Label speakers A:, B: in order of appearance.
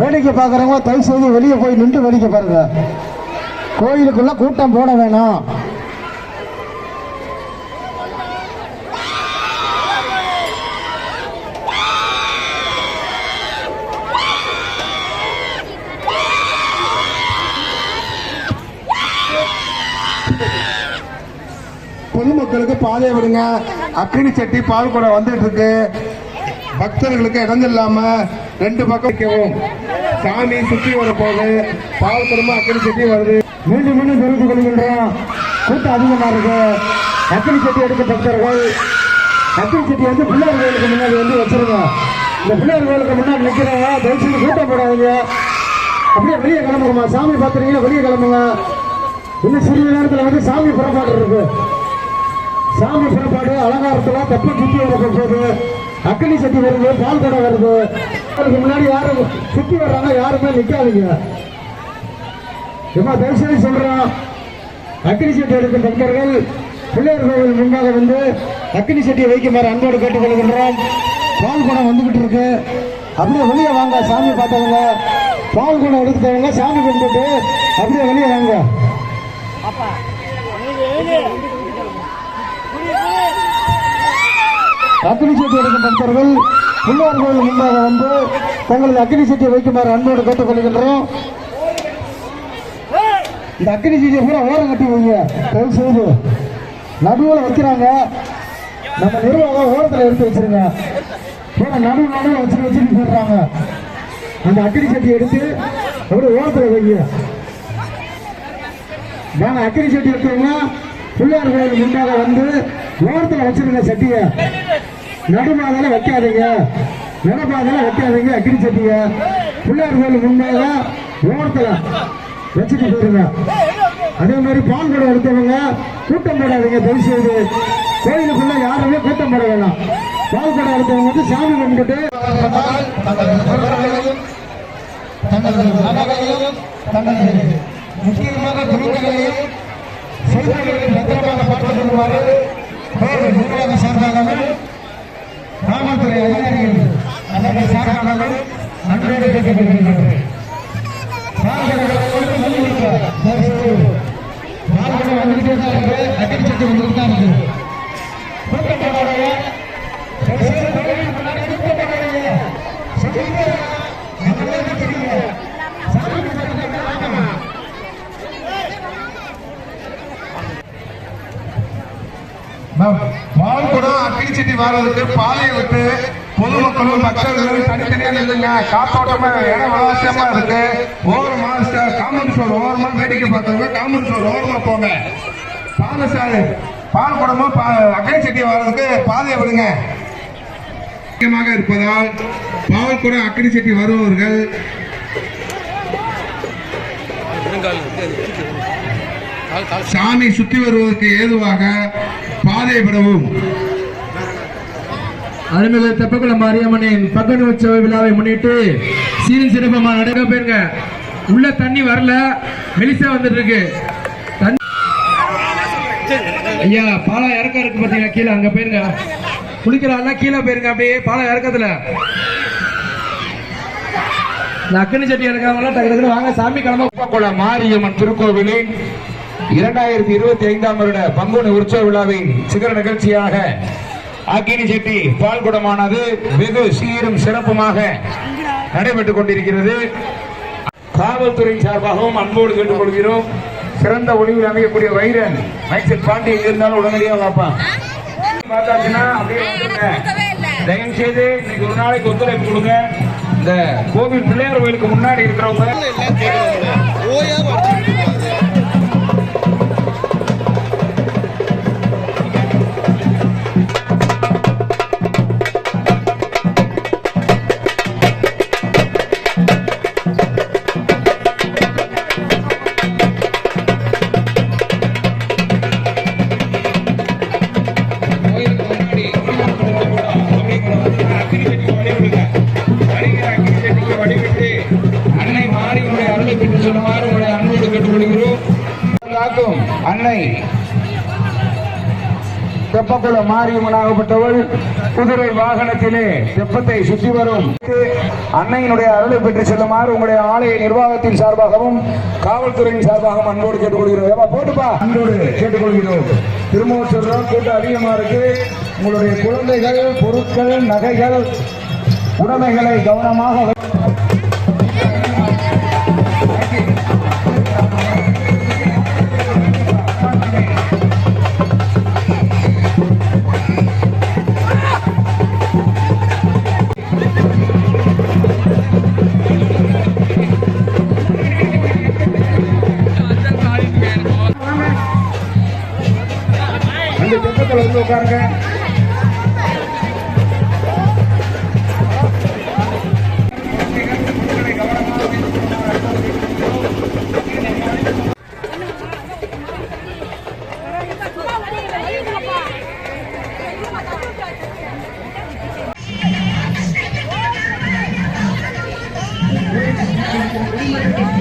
A: வேடிக்கை பார்க்குறவங்க தயவு செய்து வெளியே போய் நின்று வேடிக்கை பாருங்க. கோயிலுக்குள்ள கூட்டம் போட வேணாம்.
B: பொதுமக்களுக்கு பாதை விடுங்க. அக்கினி சட்டி பால் கூட வந்துட்டு இருக்கு. பக்தர்களுக்கு இடைஞ்சில்லாம ரெண்டு பக்கம் வைக்கவும். சாமி சுற்றி வர போகுது பால் குடும்பம் அக்கடி செட்டி வருது.
A: மீண்டும் மீண்டும் தெரிவித்துக் கொள்கின்றோம் கூட்டம் அதிகமா இருக்கு. அக்கடி செட்டி எடுக்க பக்தர்கள் அக்கடி செட்டி வந்து பிள்ளையார் கோயிலுக்கு முன்னாடி வந்து வச்சிருங்க. இந்த பிள்ளையார் கோயிலுக்கு முன்னாடி நிக்கிறவங்க தயவுசெய்து கூட்டம் போடாதீங்க. அப்படியே வெளியே கிளம்புங்கம்மா. சாமி பார்த்துறீங்களா வெளியே கிளம்புங்க. இன்னும் சிறிது நேரத்தில் வந்து சாமி புறப்பாடு இருக்கு. சாமி புறப்பாடு அலங்காரத்தில் தப்பு சுத்தி வரப்போகுது அக்கினி சட்டி வருது பால் கடை வருது. அதுக்கு முன்னாடி யாரும் சுத்தி வர்றாங்க யாருமே நிக்காதீங்க. ஏமா தரிசனம் சொல்றோம். அக்னி சட்டி எடுக்கும் பக்தர்கள் பிள்ளையர் கோவில் முன்பாக வந்து அக்னி சட்டியை வைக்குமாறு அன்போடு கேட்டுக்கொள்கின்றோம். பால் குடம் வந்துகிட்டு இருக்கு. அப்படியே வெளியே வாங்க சாமி பார்த்தவங்க. பால் குடம் எடுத்தவங்க சாமி கும்பிட்டு அப்படியே வெளியே வாங்க. அக்னி சட்டி எடுக்கும் பக்தர்கள் பிள்ளையார் கோயில் முன்பாக வந்து தங்களது அக்னி சட்டியை வைக்குமாறு அன்போடு கேட்டுக்கொள்கின்றோம். இந்த அக்னி சீட்டியை பூரா ஓரம் கட்டி வைங்க. தயவு செய்து நடுவில் வைக்கிறாங்க நம்ம நிர்வாகம் ஓரத்தில் எடுத்து வச்சிருங்க. ஏன்னா நடுவு நடுவில் வச்சுட்டு வச்சுட்டு போடுறாங்க அந்த அக்கினி சட்டியை எடுத்து அப்படியே ஓரத்தில் வைங்க. நாங்க அக்கினி சட்டி எடுத்தவங்க பிள்ளையார் கோயில் முன்பாக வந்து ஓரத்தில் வச்சிருங்க சட்டியை நடுமாதால வைக்காதீங்க. நடப்பாதால வைக்காதீங்க. அக்கினி செட்டிங்க. பிள்ளையார் கோயில் முன்னால ஓரத்துல வச்சுட்டு போயிருங்க. அதே மாதிரி பால் குடம் எடுத்தவங்க கூட்டம் போடாதீங்க தயவு செய்து கோயிலுக்குள்ள யாருமே கூட்டம் போட வேணாம். பால் குடம் எடுத்தவங்க வந்து சாமி கும்பிட்டு
B: தங்களது தங்களது முக்கியமான பொருட்களையும் செய்திகளை பத்திரமாக பார்த்துக் கொள்ளுமாறு கோவில் சார்பாகவும் காவல்துறை அதிகாரிகள் அதனை சார்பாகவும் வந்துட்டு தான் பாலை சட்டி விட்டு பொதுமக்களும் பக்தர்களும் தனித்தனியா இல்லைங்க காத்தோட்டமா இடம் அவசியமா இருக்கு. ஓரமா காமன் சோர் ஓரமா வேடிக்கை பார்த்தவங்க காமன் சோர் ஓரமா போங்க. பாலை சார் பால் குடமும் சட்டி வர்றதுக்கு பாதையை விடுங்க. முக்கியமாக இருப்பதால் பால் குடம் சட்டி வருபவர்கள் சாமி சுத்தி வருவதற்கு ஏதுவாக பாதை விடவும்.
C: அருள்மிகு தெப்பக்குளம் மாரியம்மனின் பங்குனி உற்சவ விழாவை முன்னிட்டு சீரும் சிறப்பமாக நடக்க போயிருங்க. உள்ள தண்ணி வரல. மெலிசா வந்துட்டு இருக்கு ஐயா பாலா இறக்கம் இருக்கு பாத்தீங்களா? கீழே அங்க போயிருங்க. குளிக்கிறாள்னா கீழே போயிருங்க அப்படியே பாலா இறக்கத்துல. அக்கனி சட்டி இறக்கிறவங்களாம் டக்கு டக்குனு வாங்க. சாமி கிளம்ப
D: தெப்பக்குளம் மாரியம்மன் திருக்கோவிலின் இரண்டாயிரத்தி இருபத்தி ஐந்தாம் வருட பங்குனி உற்சவ விழாவின் சிகர நிகழ்ச்சியாக அக்கினி செட்டி பால்குடமானது வெகு சீரும் சிறப்புமாக நடைபெற்றுக் கொண்டிருக்கிறது. காவல்துறை சார்பாகவும் அன்போடு கேட்டுக்கொள்கிறோம். சிறந்த ஒளிவில் அமையக்கூடிய வைரன் மைசெட் பாண்டியன் இருந்தாலும் உடனடியாக பார்ப்பான் பார்த்தாச்சுன்னா தயவு செய்து இன்னைக்கு ஒரு நாளைக்கு ஒத்துழைப்பு கொடுங்க. இந்த கோவில் பிள்ளையார் கோயிலுக்கு முன்னாடி இருக்கிறவங்க மாரியனுடைய அருளை சொல்லுமாறு உங்களை அன்போடு கேட்டுக்கொள்கிறோம் காக்கும் அன்னை தெப்பக்குள மாரியம்மனாகப்பட்டவள் குதிரை வாகனத்திலே தெப்பத்தை சுற்றி வரும். அன்னையினுடைய அருளை பெற்று செல்லுமாறு உங்களுடைய ஆலய நிர்வாகத்தின் சார்பாகவும் காவல்துறையின் சார்பாகவும் அன்போடு கேட்டுக்கொள்கிறோம். போட்டுப்பா. அன்போடு கேட்டுக்கொள்கிறோம். திரும்பவும் கூட்டம் அதிகமா இருக்கு உங்களுடைய குழந்தைகள் பொருட்கள் நகைகள் உடைமைகளை கவனமாக peruntukannya
E: Thank you.